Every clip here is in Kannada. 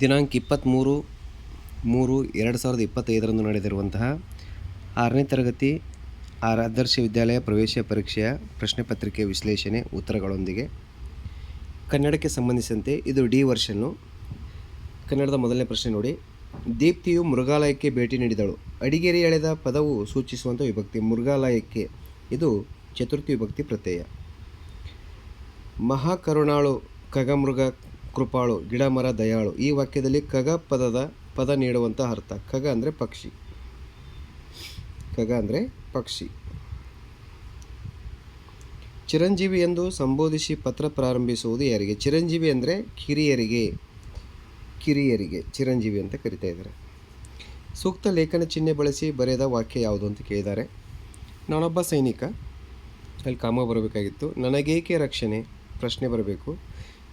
ದಿನಾಂಕ ಇಪ್ಪತ್ತ್ಮೂರು, ಮೂರು, ಎರಡು ಸಾವಿರದ ಇಪ್ಪತ್ತೈದರಂದು ನಡೆದಿರುವಂತಹ ಆರನೇ ತರಗತಿ ಆರ್ ಆದರ್ಶ ವಿದ್ಯಾಲಯ ಪ್ರವೇಶ ಪರೀಕ್ಷೆಯ ಪ್ರಶ್ನೆ ಪತ್ರಿಕೆ ವಿಶ್ಲೇಷಣೆ ಉತ್ತರಗಳೊಂದಿಗೆ. ಕನ್ನಡಕ್ಕೆ ಸಂಬಂಧಿಸಿದಂತೆ ಇದು ಡಿ ವರ್ಷನ್ನು. ಕನ್ನಡದ ಮೊದಲನೇ ಪ್ರಶ್ನೆ ನೋಡಿ. ದೀಪ್ತಿಯು ಮೃಗಾಲಯಕ್ಕೆ ಭೇಟಿ ನೀಡಿದಳು. ಅಡಿಗೆರೆ ಎಳೆದ ಪದವು ಸೂಚಿಸುವಂಥ ವಿಭಕ್ತಿ. ಮೃಗಾಲಯಕ್ಕೆ ಇದು ಚತುರ್ಥಿ ವಿಭಕ್ತಿ ಪ್ರತ್ಯಯ. ಮಹಾಕರುಣಾಳು ಖಗಮೃಗ ಕೃಪಾಳು ಗಿಡ ಮರ ದಯಾಳು. ಈ ವಾಕ್ಯದಲ್ಲಿ ಖಗ ಪದದ ಪದ ನೀಡುವಂಥ ಅರ್ಥ. ಖಗ ಅಂದರೆ ಪಕ್ಷಿ. ಖಗ ಅಂದರೆ ಪಕ್ಷಿ. ಚಿರಂಜೀವಿ ಎಂದು ಸಂಬೋಧಿಸಿ ಪತ್ರ ಪ್ರಾರಂಭಿಸುವುದು ಯಾರಿಗೆ? ಚಿರಂಜೀವಿ ಅಂದರೆ ಕಿರಿಯರಿಗೆ. ಕಿರಿಯರಿಗೆ. ಚಿರಂಜೀವಿ ಅಂತ ಕರಿತಾ ಇದ್ದಾರೆ. ಸೂಕ್ತ ಲೇಖನ ಚಿಹ್ನೆ ಬಳಸಿ ಬರೆದ ವಾಕ್ಯ ಯಾವುದು ಅಂತ ಕೇಳಿದ್ದಾರೆ. ನಾನೊಬ್ಬ ಸೈನಿಕ. ಅಲ್ಲಿ ಕಾಮ ಬರಬೇಕಾಗಿತ್ತು. ನನಗೇಕೆ ರಕ್ಷಣೆ? ಪ್ರಶ್ನೆ ಬರಬೇಕು.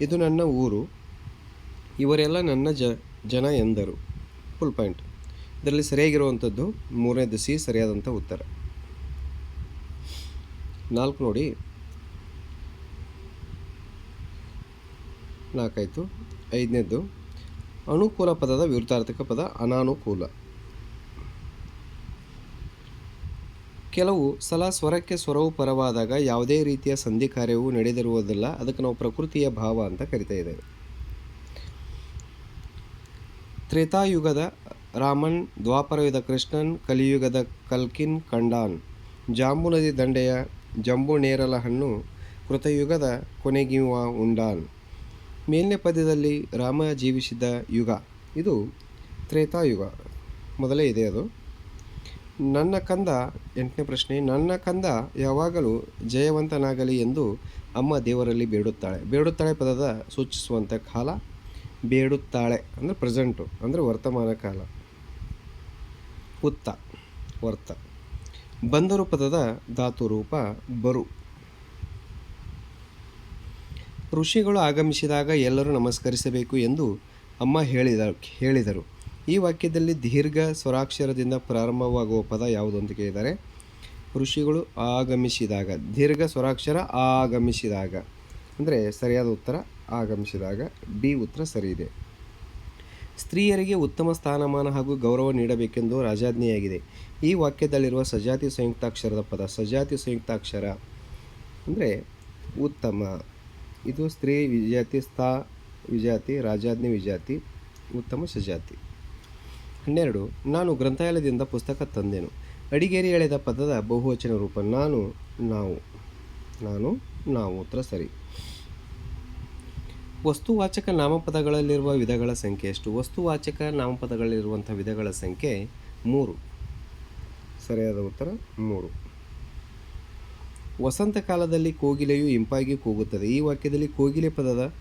ಇದು ನನ್ನ ಊರು. ಇವರೆಲ್ಲ ನನ್ನ ಜ, ಜನ ಎಂದರು. ಫುಲ್ ಪಾಯಿಂಟ್ ಇದರಲ್ಲಿ ಸರಿಯಾಗಿರುವಂಥದ್ದು ಮೂರನೇದು ಸಿ ಸರಿಯಾದಂಥ ಉತ್ತರ. ನಾಲ್ಕು ನೋಡಿ. ನಾಲ್ಕಾಯಿತು ಐದನೇದು. ಅನುಕೂಲ ಪದದ ವಿರುದ್ಧಾರ್ಥಕ ಪದ ಅನಾನುಕೂಲ. ಕೆಲವು ಸಲ ಸ್ವರಕ್ಕೆ ಸ್ವರವು ಪರವಾದಾಗ ಯಾವುದೇ ರೀತಿಯ ಸಂಧಿ ಕಾರ್ಯವು ನಡೆದಿರುವುದಿಲ್ಲ. ಅದಕ್ಕೆ ನಾವು ಪ್ರಕೃತಿಯ ಭಾವ ಅಂತ ಕರಿತಾ ಇದ್ದೇವೆ. ತ್ರೇತಾಯುಗದ ರಾಮನ್, ದ್ವಾಪರಯುಗದ ಕೃಷ್ಣನ್, ಕಲಿಯುಗದ ಕಲ್ಕಿನ್, ಕಂಡಾನ್, ಜಾಂಬು ನದಿ ದಂಡೆಯ ಜಂಬು ನೇರಲ ಹಣ್ಣು ಕೃತಯುಗದ ಕೊನೆಗಿವ ಉಂಡಾನ್ ಮೇಲ್ನೇ ಪದ್ಯದಲ್ಲಿ ರಾಮ ಜೀವಿಸಿದ ಯುಗ. ಇದು ತ್ರೇತಾಯುಗ. ಮೊದಲೇ ಇದೆ ಅದು. ನನ್ನ ಕಂದ, ಎಂಟನೇ ಪ್ರಶ್ನೆ, ನನ್ನ ಕಂದ ಯಾವಾಗಲೂ ಜಯವಂತನಾಗಲಿ ಎಂದು ಅಮ್ಮ ದೇವರಲ್ಲಿ ಬೇಡುತ್ತಾಳೆ. ಬೇಡುತ್ತಾಳೆ ಪದದ ಸೂಚಿಸುವಂಥ ಕಾಲ, ಬೇಡುತ್ತಾಳೆ ಅಂದರೆ ಪ್ರೆಸೆಂಟು ಅಂದರೆ ವರ್ತಮಾನ ಕಾಲ. ಉತ್ತ ವರ್ತ. ಬಂದರು ಪದದ ಧಾತು ರೂಪ ಬರು. ಋಷಿಗಳು ಆಗಮಿಸಿದಾಗ ಎಲ್ಲರೂ ನಮಸ್ಕರಿಸಬೇಕು ಎಂದು ಅಮ್ಮ ಹೇಳಿದ, ಹೇಳಿದರು. ಈ ವಾಕ್ಯದಲ್ಲಿ ದೀರ್ಘ ಸ್ವರಾಕ್ಷರದಿಂದ ಪ್ರಾರಂಭವಾಗುವ ಪದ ಯಾವುದು ಅಂತ ಕೇಳಿದ್ದಾರೆ ಋಷಿಗಳು ಆಗಮಿಸಿದಾಗ, ದೀರ್ಘ ಸ್ವರಾಕ್ಷರ ಆಗಮಿಸಿದಾಗ. ಅಂದರೆ ಸರಿಯಾದ ಉತ್ತರ, ಆಗಮಿಸಿದಾಗ. ಬಿ ಉತ್ತರ ಸರಿ ಇದೆ. ಸ್ತ್ರೀಯರಿಗೆ ಉತ್ತಮ ಸ್ಥಾನಮಾನ ಹಾಗೂ ಗೌರವ ನೀಡಬೇಕೆಂದು ರಾಜಾಜ್ಞೆಯಾಗಿದೆ. ಈ ವಾಕ್ಯದಲ್ಲಿರುವ ಸಜಾತಿ ಸಂಯುಕ್ತಾಕ್ಷರದ ಪದ, ಸಜಾತಿ ಸಂಯುಕ್ತಾಕ್ಷರ ಅಂದರೆ ಉತ್ತಮ. ಇದು ಸ್ತ್ರೀ ವಿಜಾತಿ, ಸ್ಥಾ ವಿಜಾತಿ, ರಾಜಾಜ್ಞೆ ವಿಜಾತಿ, ಉತ್ತಮ ಸಜಾತಿ. ಹನ್ನೆರಡು, ನಾನು ಗ್ರಂಥಾಲಯದಿಂದ ಪುಸ್ತಕ ತಂದೆನು. ಅಡಿಗೇರಿ ಎಳೆದ ಪದದ ಬಹುವಚನ ರೂಪ ನಾನು, ನಾವು ನಾನು, ನಾವು, ಉತ್ತರ ಸರಿ. ವಸ್ತುವಾಚಕ ನಾಮಪದಗಳಲ್ಲಿರುವ ವಿಧಗಳ ಸಂಖ್ಯೆ ಎಷ್ಟು? ವಸ್ತುವಾಚಕ ನಾಮಪದಗಳಲ್ಲಿರುವಂಥ ವಿಧಗಳ ಸಂಖ್ಯೆ ಮೂರು. ಸರಿಯಾದ ಉತ್ತರ ಮೂರು. ವಸಂತ ಕಾಲದಲ್ಲಿ ಕೋಗಿಲೆಯು ಇಂಪಾಗಿ ಕೂಗುತ್ತದೆ. ಈ ವಾಕ್ಯದಲ್ಲಿ ಕೋಗಿಲೆ ಪದದ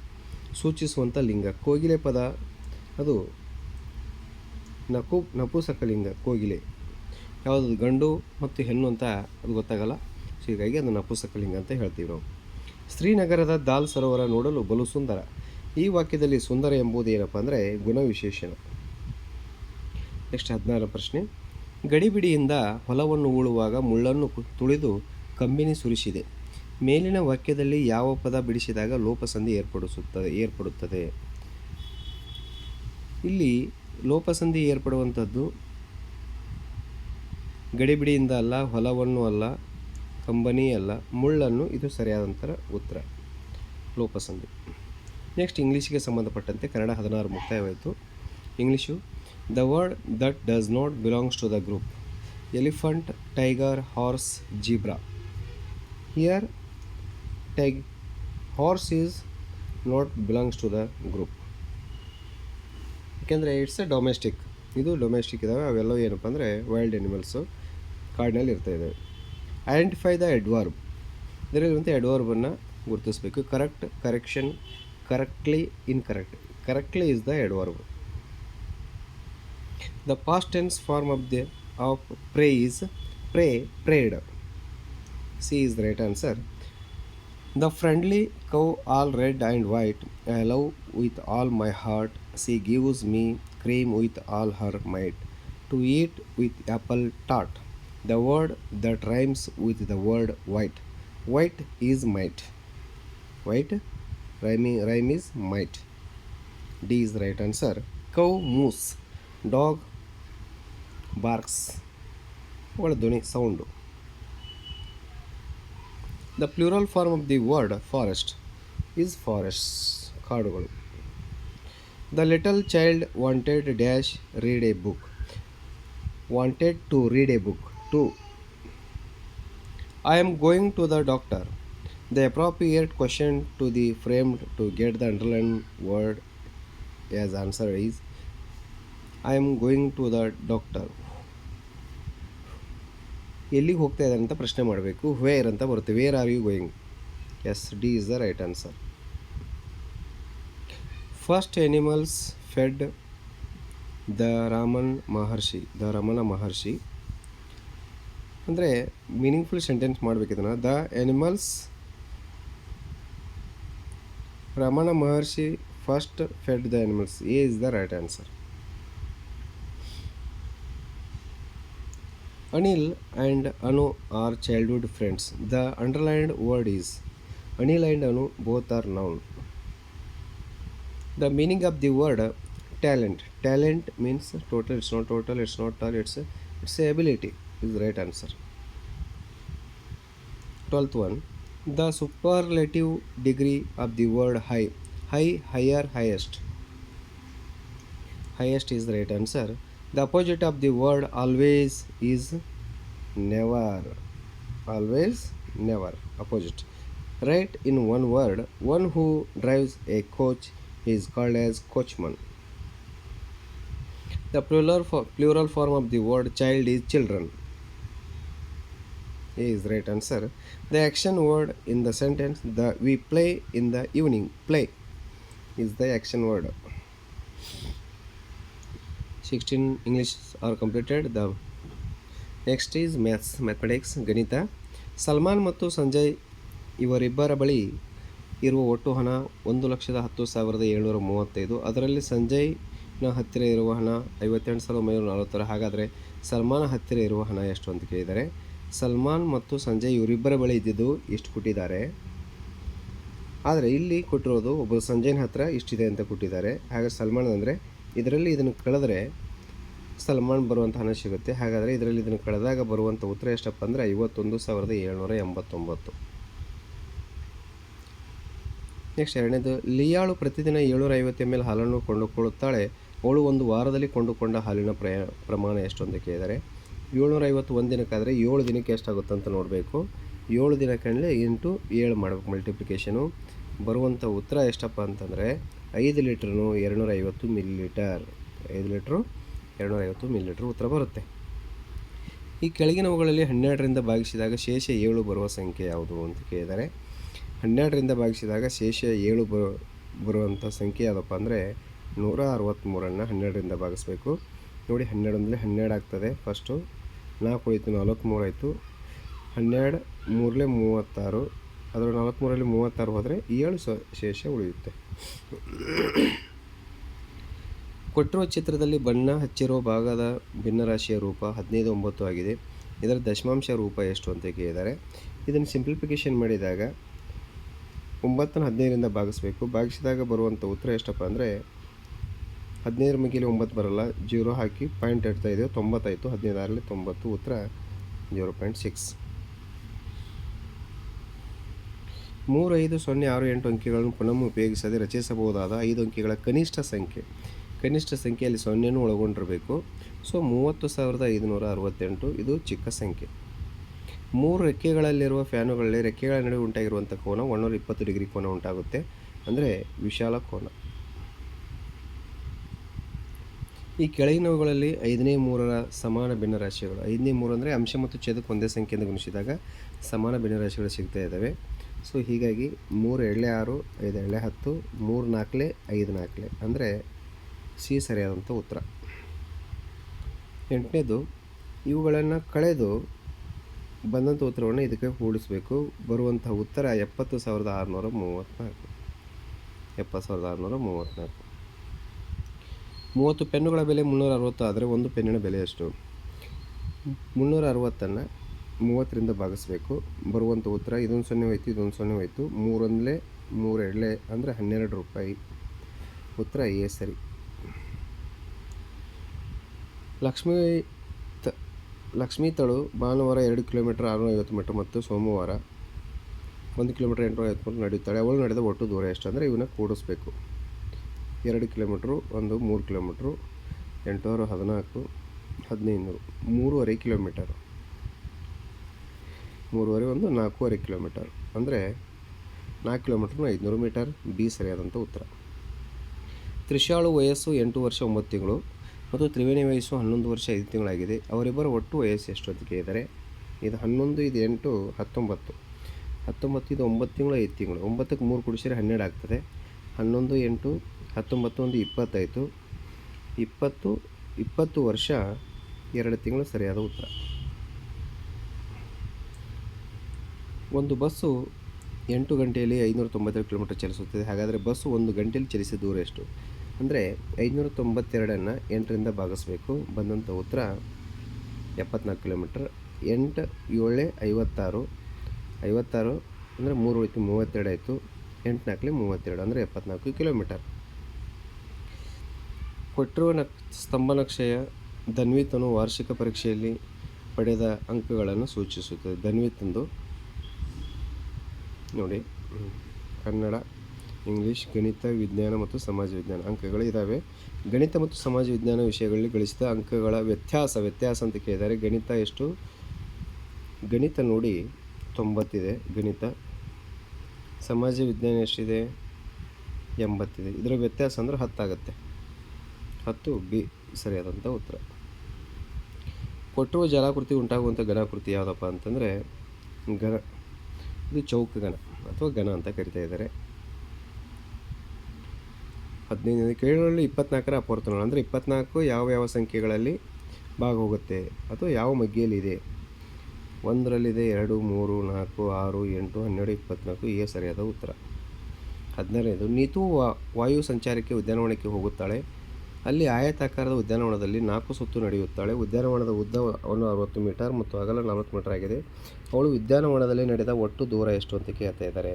ಸೂಚಿಸುವಂಥ ಲಿಂಗ. ಕೋಗಿಲೆ ಪದ, ಅದು ನಕು ನಪುಸಕಲಿಂಗ, ಕೋಗಿಲೆ. ಯಾವುದು ಗಂಡು ಮತ್ತು ಹೆಣ್ಣು ಅಂತ ಅದು ಗೊತ್ತಾಗಲ್ಲ. ಸೊ, ಹೀಗಾಗಿ ಅದು ನಪುಸಕಲಿಂಗ ಅಂತ ಹೇಳ್ತೀವಿ ನಾವು. ಶ್ರೀನಗರದ ದಾಲ್ ಸರೋವರ ನೋಡಲು ಬಲು ಸುಂದರ. ಈ ವಾಕ್ಯದಲ್ಲಿ ಸುಂದರ ಎಂಬುದು ಏನಪ್ಪ ಅಂದರೆ ಗುಣವಿಶೇಷಣ. ನೆಕ್ಸ್ಟ್ ಹದಿನಾರು ಪ್ರಶ್ನೆ. ಗಡಿಬಿಡಿಯಿಂದ ಹೊಲವನ್ನು ಉಳುವಾಗ ಮುಳ್ಳನ್ನು ತುಳಿದು ಕಂಬಿನಿ ಸುರಿಸಿದೆ. ಮೇಲಿನ ವಾಕ್ಯದಲ್ಲಿ ಯಾವ ಪದ ಬಿಡಿಸಿದಾಗ ಲೋಪಸಂಧಿ ಏರ್ಪಡಿಸುತ್ತದೆ ಏರ್ಪಡುತ್ತದೆ? ಇಲ್ಲಿ ಲೋಪಸಂಧಿ ಏರ್ಪಡುವಂಥದ್ದು ಗಡಿಬಿಡಿಯಿಂದ ಅಲ್ಲ, ಹೊಲವನ್ನು ಅಲ್ಲ, ಕಂಬನಿ ಅಲ್ಲ, ಮುಳ್ಳನ್ನು ಇದು ಸರಿಯಾದಂಥರ ಉತ್ತರ. ಲೋಪಸಂಧಿ. ನೆಕ್ಸ್ಟ್ ಇಂಗ್ಲೀಷಿಗೆ ಸಂಬಂಧಪಟ್ಟಂತೆ ಕನ್ನಡ ಹದಿನಾರು ಮುಕ್ತಾಯವಾಯಿತು. English the word that does not belongs to the group elephant tiger horse zebra here tie horse is not belongs to the group ಯಾಕೆಂದರೆ ಇಟ್ಸ್ ಎ ಡೊಮೆಸ್ಟಿಕ್ ಇದು ಡೊಮೆಸ್ಟಿಕ್ ಇದ್ದಾವೆ ಅವೆಲ್ಲವೂ ಏನಪ್ಪ ಅಂದರೆ ವೈಲ್ಡ್ ಎನಿಮಲ್ಸು ಕಾಡಿನಲ್ಲಿ ಇರ್ತಾ ಇದ್ದಾವೆ ಐಡೆಂಟಿಫೈ ದ ಎಡ್ವಾರ್ಬ್ ಇದರಲ್ಲಿರುವಂಥ ಎಡ್ವಾರ್ಬನ್ನು ಗುರುತಿಸಬೇಕು. Correct correction correctly incorrect correctly is the adverb the past tense form of the of pray is pray prayed C is the right answer the friendly cow all red and white I love with all my heart. She gives me cream with all her might, to eat with apple tart. The word that rhymes with the word white. White is might. White rhyming rhyme is might. D is right answer cow moos dog barks ಒಳ ಧ್ವನಿ sound the plural form of the word forest is forest ಕಾಡುಗಳು The little child wanted dash read a book wanted to read a book to I am going to the doctor. The appropriate question to the framed to get the underlined word as answer is I am going to the doctor. ಎಲ್ಲಿಗೆ ಹೋಗ್ತಾ ಇದ್ದಾರೆ ಅಂತ ಪ್ರಶ್ನೆ ಮಾಡಬೇಕು ವೇರ್ ಅಂತ ಬರುತ್ತೆ where are you going yes D is the right answer first animals fed the Raman Maharshi the Ramana Maharshi ಅಂದರೆ meaningful sentence ಮಾಡಬೇಕಿದನ್ನು the animals Ramana Maharshi first fed the animals A is the right answer Anil and Anu are childhood friends the underlined word is Anil and Anu both are noun the meaning of the word talent. Talent means total it's not total it's not talent. it's it's ability is the right answer. 12th one the superlative degree of the word high. High higher highest. Highest is the right answer. The opposite of the word always is never. Always never. Opposite. Right in one word one who drives a coach is called as coachman the plural, fo- plural form of the word child is children a is the right answer. The action word in the sentence the we play in the evening. Play is the action word. 16 English are completed. The next is maths, mathematics, ಗಣಿತ ಸಲ್ಮಾನ್ ಮತ್ತು ಸಂಜಯ್ ಇವರಿಬ್ಬರ ಬಳಿ ಇರುವ ಒಟ್ಟು ಹಣ ಒಂದು ಲಕ್ಷದ ಹತ್ತು ಸಾವಿರದ ಏಳ್ನೂರ ಮೂವತ್ತೈದು. ಅದರಲ್ಲಿ ಸಂಜಯ್ನ ಹತ್ತಿರ ಇರುವ ಹಣ ಐವತ್ತೆಂಟು ಸಾವಿರದ ಒಂಬೈನೂರ ನಲವತ್ತರ. ಹಾಗಾದರೆ ಸಲ್ಮಾನ್ ಹತ್ತಿರ ಇರುವ ಹಣ ಎಷ್ಟು ಅಂತ ಕೇಳಿದ್ದಾರೆ ಸಲ್ಮಾನ್ ಮತ್ತು ಸಂಜಯ್ ಇವರಿಬ್ಬರ ಬಳಿ ಇದ್ದಿದ್ದು ಇಷ್ಟು ಕೊಟ್ಟಿದ್ದಾರೆ. ಆದರೆ ಇಲ್ಲಿ ಕೊಟ್ಟಿರೋದು ಒಬ್ಬರು ಸಂಜಯ್ನ ಹತ್ತಿರ ಇಷ್ಟಿದೆ ಅಂತ ಕೊಟ್ಟಿದ್ದಾರೆ. ಹಾಗೆ ಸಲ್ಮಾನ್ ಅಂದರೆ ಇದರಲ್ಲಿ ಇದನ್ನು ಕಳೆದರೆ ಸಲ್ಮಾನ್ ಬರುವಂಥ ಹಣ ಸಿಗುತ್ತೆ. ಹಾಗಾದರೆ ಇದರಲ್ಲಿ ಇದನ್ನು ಕಳೆದಾಗ ಬರುವಂಥ ಉತ್ತರ ಎಷ್ಟಪ್ಪ ಅಂದರೆ ಐವತ್ತೊಂದು ಸಾವಿರದ ಏಳ್ನೂರ ಎಂಬತ್ತೊಂಬತ್ತು. ನೆಕ್ಸ್ಟ್ ಎರಡನೇದು, ಲಿಯಾಳು ಪ್ರತಿದಿನ ಏಳ್ನೂರ ಐವತ್ತು ಎಂ ಎಲ್ ಹಾಲನ್ನು ಕೊಂಡುಕೊಳ್ಳುತ್ತಾಳೆ. ಅವಳು ಒಂದು ವಾರದಲ್ಲಿ ಕೊಂಡುಕೊಂಡ ಹಾಲಿನ ಪ್ರಯಾ, ಪ್ರಮಾಣ ಎಷ್ಟು ಅಂತ ಕೇಳಿದ್ದಾರೆ ಏಳ್ನೂರ ಐವತ್ತು ಒಂದು ದಿನಕ್ಕಾದರೆ ಏಳು ದಿನಕ್ಕೆ ಎಷ್ಟಾಗುತ್ತೆ ಅಂತ ನೋಡಬೇಕು. ಏಳು ದಿನಕ್ಕೆ ಇಂಟು ಏಳು ಮಾಡಬೇಕು ಮಲ್ಟಿಪ್ಲಿಕೇಶನು ಬರುವಂಥ ಉತ್ತರ ಎಷ್ಟಪ್ಪ ಅಂತಂದರೆ, ಐದು ಲೀಟ್ರನು ಎರಡುನೂರ ಐವತ್ತು ಮಿಲಿ ಲೀಟರ್ ಐದು ಲೀಟ್ರು ಎರಡುನೂರ ಐವತ್ತು ಮಿಲಿ ಲೀಟ್ರ್ ಉತ್ತರ ಬರುತ್ತೆ. ಈ ಕೆಳಗಿನವುಗಳಲ್ಲಿ ಹನ್ನೆರಡರಿಂದ ಭಾಗಿಸಿದಾಗ ಶೇಷ ಏಳು ಬರುವ ಸಂಖ್ಯೆ ಯಾವುದು ಅಂತ ಕೇಳಿದ್ದಾರೆ ಹನ್ನೆರಡರಿಂದ ಭಾಗಿಸಿದಾಗ ಶೇಷ ಏಳು ಬ ಬರುವಂಥ ಸಂಖ್ಯೆ ಯಾವುದಪ್ಪ ಅಂದರೆ ನೂರ ಅರವತ್ತ್ಮೂರನ್ನು ಹನ್ನೆರಡರಿಂದ ಭಾಗಿಸ್ಬೇಕು. ನೋಡಿ ಹನ್ನೆರಡು ಅಂದರೆ ಹನ್ನೆರಡು ಆಗ್ತದೆ. ಫಸ್ಟು ನಾಲ್ಕು ಹೋಯಿತು ನಲ್ವತ್ತ್ಮೂರು ಆಯಿತು. ಹನ್ನೆರಡು ಮೂರಲೇ ಮೂವತ್ತಾರು. ಅದರ ನಲ್ವತ್ತ್ಮೂರಲ್ಲಿ ಮೂವತ್ತಾರು ಹೋದರೆ ಏಳು ಸ, ಶೇಷ ಉಳಿಯುತ್ತೆ. ಕೊಟ್ಟಿರುವ ಚಿತ್ರದಲ್ಲಿ ಬಣ್ಣ ಹಚ್ಚಿರುವ ಭಾಗದ ಭಿನ್ನರಾಶಿಯ ರೂಪ ಹದಿನೈದು, ಒಂಬತ್ತು ಆಗಿದೆ. ಇದರ ದಶಮಾಂಶ ರೂಪ ಎಷ್ಟು ಅಂತ ಕೇಳಿದ್ದಾರೆ. ಇದನ್ನು ಸಿಂಪ್ಲಿಫಿಕೇಷನ್ ಮಾಡಿದಾಗ ಒಂಬತ್ತನ್ನು ಹದಿನೈದರಿಂದ ಭಾಗಿಸಬೇಕು. ಭಾಗಿಸಿದಾಗ ಬರುವಂಥ ಉತ್ತರ ಎಷ್ಟಪ್ಪ ಅಂದರೆ, ಹದಿನೈದರ ಮಗಿಲಿ ಒಂಬತ್ತು ಬರಲ್ಲ. ಜೀರೋ ಹಾಕಿ ಪಾಯಿಂಟ್ ಇಡ್ತಾ ಇದೆಯೋ ತೊಂಬತ್ತಾಯಿತು ಹದಿನೈದಾರಲ್ಲಿ ತೊಂಬತ್ತು. ಉತ್ತರ ಜೀರೋ ಪಾಯಿಂಟ್ ಸಿಕ್ಸ್ ಮೂರು, ಐದು, ಸೊನ್ನೆ, ಆರು, ಎಂಟು ಅಂಕಿಗಳನ್ನು ಪುನಃ ಉಪಯೋಗಿಸದೆ ರಚಿಸಬಹುದಾದ ಐದು ಅಂಕಿಗಳ ಕನಿಷ್ಠ ಸಂಖ್ಯೆ. ಕನಿಷ್ಠ ಸಂಖ್ಯೆಯಲ್ಲಿ ಸೊನ್ನೆಯನ್ನು ಒಳಗೊಂಡಿರಬೇಕು. ಸೊ ಮೂವತ್ತು ಸಾವಿರದ ಐದುನೂರ ಅರವತ್ತೆಂಟು, ಇದು ಚಿಕ್ಕ ಸಂಖ್ಯೆ. ಮೂರು ರೆಕ್ಕೆಗಳಲ್ಲಿರುವ ಫ್ಯಾನುಗಳಲ್ಲಿ ರೆಕ್ಕೆಗಳ ನಡುವೆ ಉಂಟಾಗಿರುವಂಥ ಕೋನ ಒಂದೂರ ಇಪ್ಪತ್ತು ಡಿಗ್ರಿ ಕೋನ ಉಂಟಾಗುತ್ತೆ. ಅಂದರೆ ವಿಶಾಲ ಕೋನ. ಈ ಕೆಳಗಿನವುಗಳಲ್ಲಿ ಐದನೇ ಮೂರರ ಸಮಾನ ಭಿನ್ನರಾಶಿಗಳು. ಐದನೇ ಮೂರು ಅಂದರೆ ಅಂಶ ಮತ್ತು ಛೇದಕ್ಕೆ ಒಂದೇ ಸಂಖ್ಯೆಯಿಂದ ಗುಣಿಸಿದಾಗ ಸಮಾನ ಭಿನ್ನರಾಶಿಗಳು ಸಿಗ್ತಾ ಇದ್ದಾವೆ. ಸೊ ಹೀಗಾಗಿ ಮೂರು ಎಳ್ಳೆ ಆರು, ಐದು ಎಳ್ಳೆ ಹತ್ತು, ಮೂರು ನಾಲ್ಕಲೆ, ಐದು ನಾಲ್ಕಲೆ. ಅಂದರೆ ಸಿ ಸರಿಯಾದಂಥ ಉತ್ತರ. ಎಂಟನೇದು, ಇವುಗಳನ್ನು ಕಳೆದು ಬಂದಂಥ ಉತ್ತರವನ್ನು ಇದಕ್ಕೆ ಕೂಡಿಸಬೇಕು. ಬರುವಂಥ ಉತ್ತರ ಎಪ್ಪತ್ತು ಸಾವಿರದ ಆರುನೂರ ಮೂವತ್ತ್ನಾಲ್ಕು. ಎಪ್ಪತ್ತು ಸಾವಿರದ ಆರುನೂರ ಮೂವತ್ತ್ನಾಲ್ಕು. ಮೂವತ್ತು ಪೆನ್ನುಗಳ ಬೆಲೆ ಮುನ್ನೂರ ಅರವತ್ತು ಆದರೆ ಒಂದು ಪೆನ್ನಿನ ಬೆಲೆ ಎಷ್ಟು? ಮುನ್ನೂರ ಅರವತ್ತನ್ನು ಮೂವತ್ತರಿಂದ ಭಾಗಿಸ್ಬೇಕು. ಬರುವಂಥ ಉತ್ತರ ಇದೊಂದು ಸೊನ್ನೆ ಹೋಯ್ತು, ಇದೊಂದು ಸೊನ್ನೆ ಹೋಯ್ತು. ಮೂರೊಂದಲೇ ಮೂರು ಎರಡಲೇ ಅಂದರೆ ಹನ್ನೆರಡು ರೂಪಾಯಿ. ಉತ್ತರ ಎ ಸರಿ. ಲಕ್ಷ್ಮೀ ಲಕ್ಷ್ಮೀ ತಳು ಭಾನುವಾರ ಎರಡು ಕಿಲೋಮೀಟರ್ ಆರುನೂರ ಐವತ್ತು ಮೀಟರ್ ಮತ್ತು ಸೋಮವಾರ ಒಂದು ಕಿಲೋಮೀಟರ್ ಎಂಟುನೂರ ಐವತ್ತು ಮೀಟರ್ ನಡೆಯುತ್ತಾಳೆ. ಅವಳು ನಡೆದ ಒಟ್ಟು ದೂರ ಎಷ್ಟು ಅಂದರೆ ಇವನ್ನ ಕೂಡಿಸ್ಬೇಕು. ಎರಡು ಕಿಲೋಮೀಟ್ರು, ಒಂದು ಮೂರು ಕಿಲೋಮೀಟ್ರು, ಎಂಟುನೂರ, ಹದಿನಾಲ್ಕು ಹದಿನೈದು ಮೂರುವರೆ ಕಿಲೋಮೀಟರ್. ಮೂರುವರೆ ಒಂದು ನಾಲ್ಕೂವರೆ ಕಿಲೋಮೀಟರ್. ಅಂದರೆ ನಾಲ್ಕು ಕಿಲೋಮೀಟ್ರ್ನ ಐದುನೂರು ಮೀಟರ್ ಬಿ ಸರಿಯಾದಂಥ ಉತ್ತರ. ತ್ರಿಶಾಳು ವಯಸ್ಸು ಎಂಟು ವರ್ಷ ಒಂಬತ್ತು ತಿಂಗಳು. ಮತ್ತು ತ್ರಿವೇಣಿ ವಯಸ್ಸು ಹನ್ನೊಂದು ವರ್ಷ ಐದು ತಿಂಗಳಾಗಿದೆ ಅವರಿಬ್ಬರು ಒಟ್ಟು ವಯಸ್ಸು ಎಷ್ಟು ಅಂತ ಕೇಳಿದರೆ ಇದು ಹನ್ನೊಂದು, ಇದು ಎಂಟು, ಹತ್ತೊಂಬತ್ತು. ಹತ್ತೊಂಬತ್ತು, ಇದು ಒಂಬತ್ತು ತಿಂಗಳು ಐದು ತಿಂಗಳು ಒಂಬತ್ತಕ್ಕೆ ಮೂರು ಕುಡಿಸಿದ್ರೆ ಹನ್ನೆರಡು ಆಗ್ತದೆ. ಹನ್ನೊಂದು, ಎಂಟು, ಹತ್ತೊಂಬತ್ತು, ಒಂದು ಇಪ್ಪತ್ತಾಯಿತು. ಇಪ್ಪತ್ತು ಇಪ್ಪತ್ತು ವರ್ಷ ಎರಡು ತಿಂಗಳು ಸರಿಯಾದ ಉತ್ತರ. ಒಂದು ಬಸ್ಸು ಎಂಟು ಗಂಟೆಯಲ್ಲಿ ಐನೂರ ತೊಂಬತ್ತೆರಡು ಕಿಲೋಮೀಟರ್ ಚಲಿಸುತ್ತದೆ. ಹಾಗಾದರೆ ಬಸ್ಸು ಒಂದು ಗಂಟೆಯಲ್ಲಿ ಚಲಿಸಿದ ದೂರ ಎಷ್ಟು? ಅಂದರೆ ಐದುನೂರ ತೊಂಬತ್ತೆರಡನ್ನು ಎಂಟರಿಂದ ಭಾಗಿಸ್ಬೇಕು. ಬಂದಂಥ ಉತ್ತರ ಎಪ್ಪತ್ನಾಲ್ಕು ಕಿಲೋಮೀಟ್ರ್. ಎಂಟು, ಏಳೆ, ಐವತ್ತಾರು. ಐವತ್ತಾರು ಅಂದರೆ ಮೂರು ಉಳಿತು ಮೂವತ್ತೆರಡು ಆಯಿತು. ಎಂಟು ನಾಲ್ಕಲೆ ಮೂವತ್ತೆರಡು ಅಂದರೆ ಎಪ್ಪತ್ನಾಲ್ಕು ಕಿಲೋಮೀಟರ್. ಕೊಟ್ಟಿರುವ ನಕ್, ಸ್ತಂಭ ನಕ್ಷೆಯ ಧನ್ವಿತನು ವಾರ್ಷಿಕ ಪರೀಕ್ಷೆಯಲ್ಲಿ ಪಡೆದ ಅಂಕಗಳನ್ನು ಸೂಚಿಸುತ್ತದೆ. ಧನ್ವಿತಂದು ನೋಡಿ ಕನ್ನಡ ಇಂಗ್ಲೀಷ್, ಗಣಿತ, ವಿಜ್ಞಾನ ಮತ್ತು ಸಮಾಜ ವಿಜ್ಞಾನ ಅಂಕಗಳು ಇದ್ದಾವೆ ಗಣಿತ ಮತ್ತು ಸಮಾಜ ವಿಜ್ಞಾನ ವಿಷಯಗಳಲ್ಲಿ ಗಳಿಸಿದ ಅಂಕಗಳ ವ್ಯತ್ಯಾಸ ವ್ಯತ್ಯಾಸ ಅಂತ ಕೇಳಿದ್ದಾರೆ ಗಣಿತ ಎಷ್ಟು? ಗಣಿತ ನೋಡಿ ತೊಂಬತ್ತಿದೆ. ಗಣಿತ, ಸಮಾಜ ವಿಜ್ಞಾನ ಎಷ್ಟಿದೆ? ಎಂಬತ್ತಿದೆ. ಇದರ ವ್ಯತ್ಯಾಸ ಅಂದರೆ ಹತ್ತಾಗತ್ತೆ. ಹತ್ತು ಬಿ ಸರಿಯಾದಂಥ ಉತ್ತರ. ಕೊಟ್ಟಿರುವ ಜಲಾಕೃತಿ ಉಂಟಾಗುವಂಥ ಘನಾಕೃತಿ ಯಾವುದಪ್ಪ ಅಂತಂದರೆ ಘನ. ಇದು ಚೌಕ ಘನ ಅಥವಾ ಘನ ಅಂತ ಕರಿತಾ ಇದ್ದಾರೆ. ಹದಿನೈದನೇ ಕೇಳಿನಲ್ಲಿ ಇಪ್ಪತ್ನಾಲ್ಕರ ಅಪವರ್ತನಗಳು. ಅಂದರೆ ಇಪ್ಪತ್ನಾಲ್ಕು ಯಾವ ಯಾವ ಸಂಖ್ಯೆಗಳಲ್ಲಿ ಭಾಗ ಹೋಗುತ್ತೆ ಅಥವಾ ಯಾವ ಮಗ್ಗಿಯಲ್ಲಿದೆ? ಒಂದರಲ್ಲಿದೆ ಎರಡು, ಮೂರು, ನಾಲ್ಕು, ಆರು, ಎಂಟು, ಹನ್ನೆರಡು, ಇಪ್ಪತ್ನಾಲ್ಕು ಈಗ ಸರಿಯಾದ ಉತ್ತರ. ಹದಿನಾರನೇದು, ನೀತು ವಾ, ವಾಯು ಸಂಚಾರಕ್ಕೆ ಉದ್ಯಾನವನಕ್ಕೆ ಹೋಗುತ್ತಾಳೆ. ಅಲ್ಲಿ ಆಯತಾಕಾರದ ಉದ್ಯಾನವನದಲ್ಲಿ ನಾಲ್ಕು ಸುತ್ತು ನಡೆಯುತ್ತಾಳೆ. ಉದ್ಯಾನವನದ ಉದ್ದ ಅವನು ಅರವತ್ತು ಮೀಟರ್ ಮತ್ತು ಅಗಲ ನಲವತ್ತು ಮೀಟರ್ ಆಗಿದೆ. ಅವಳು ಉದ್ಯಾನವನದಲ್ಲಿ ನಡೆದ ಒಟ್ಟು ದೂರ ಎಷ್ಟು ಅಂತ ಕೇಳ್ತಾ ಇದ್ದಾರೆ.